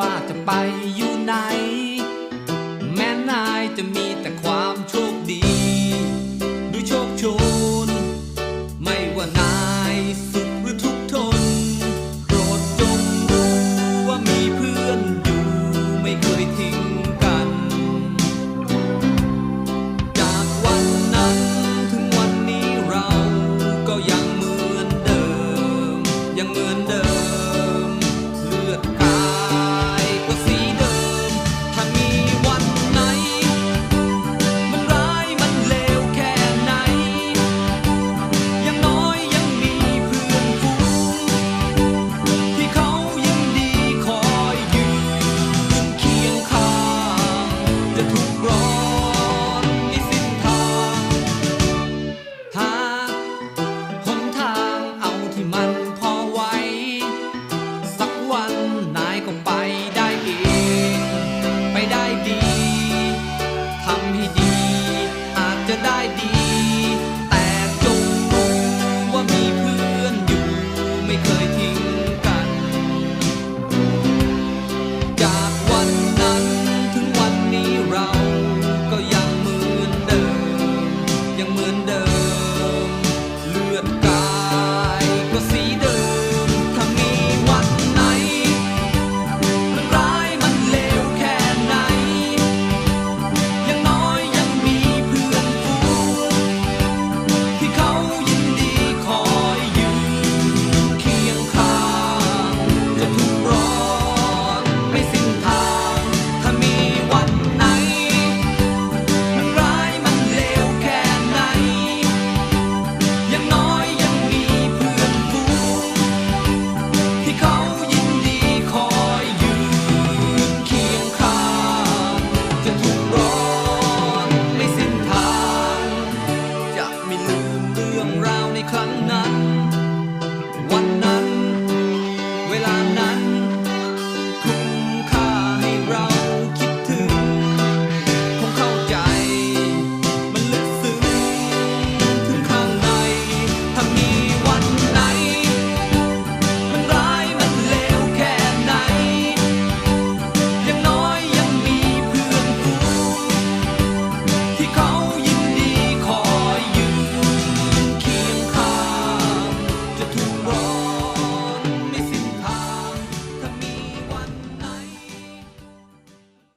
เราไม่ว่าจะไปอยู่ แต่จงงงว่ามีเพื่อนอยู่ไม่เคยทิ้งกัน จากวันนั้นถึงวันนี้เราก็ยังเหมือนเดิมยังเหมือนเดิม 很难。